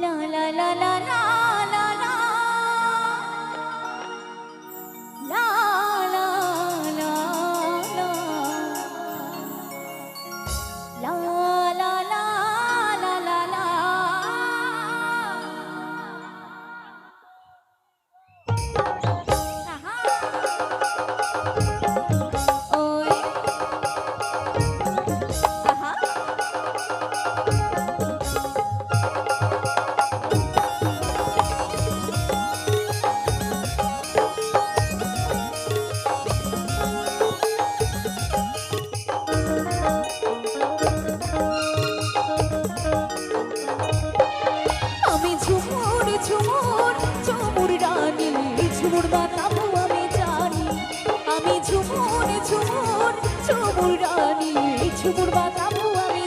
la la la la la. দুর্বাতাবু আমি জানি আমি ঝুমুর ঝুমুর ঝুমুর রানী ঝুমুর বাতাবু আমি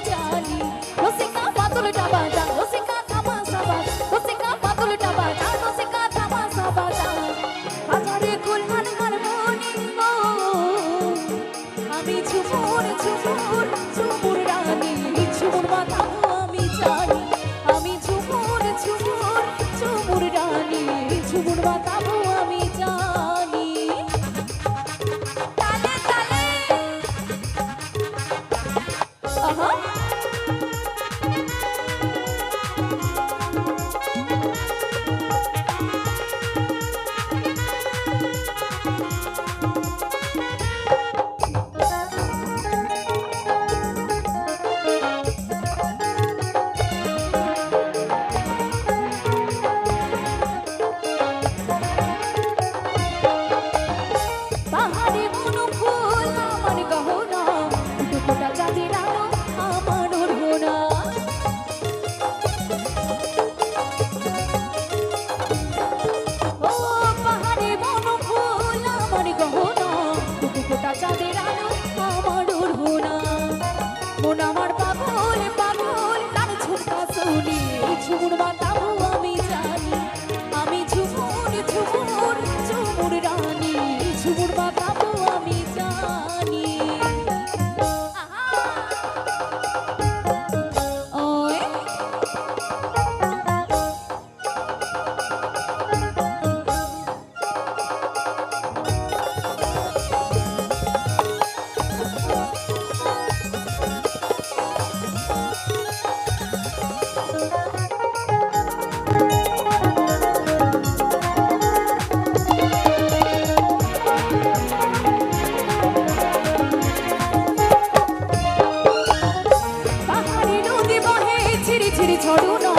গাছের ছড়ো না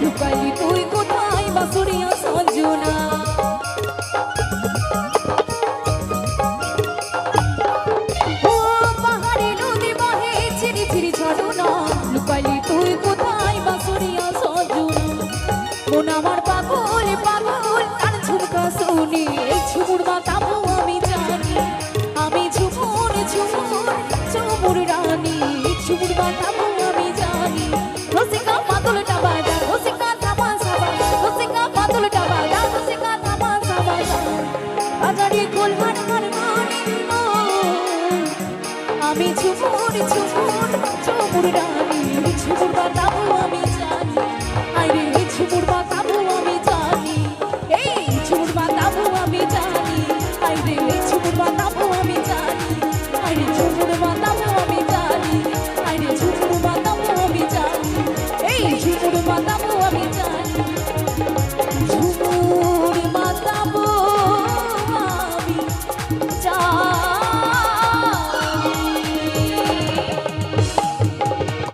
লুকালি তুই কোথায় বাসুরিয়া সঞ্জনা তুই কোথায় বাসুরিয়া সজুনা? আমি ঝুমুর ঝুমুর চমুর রানী ঝুমুর বানাও আমি।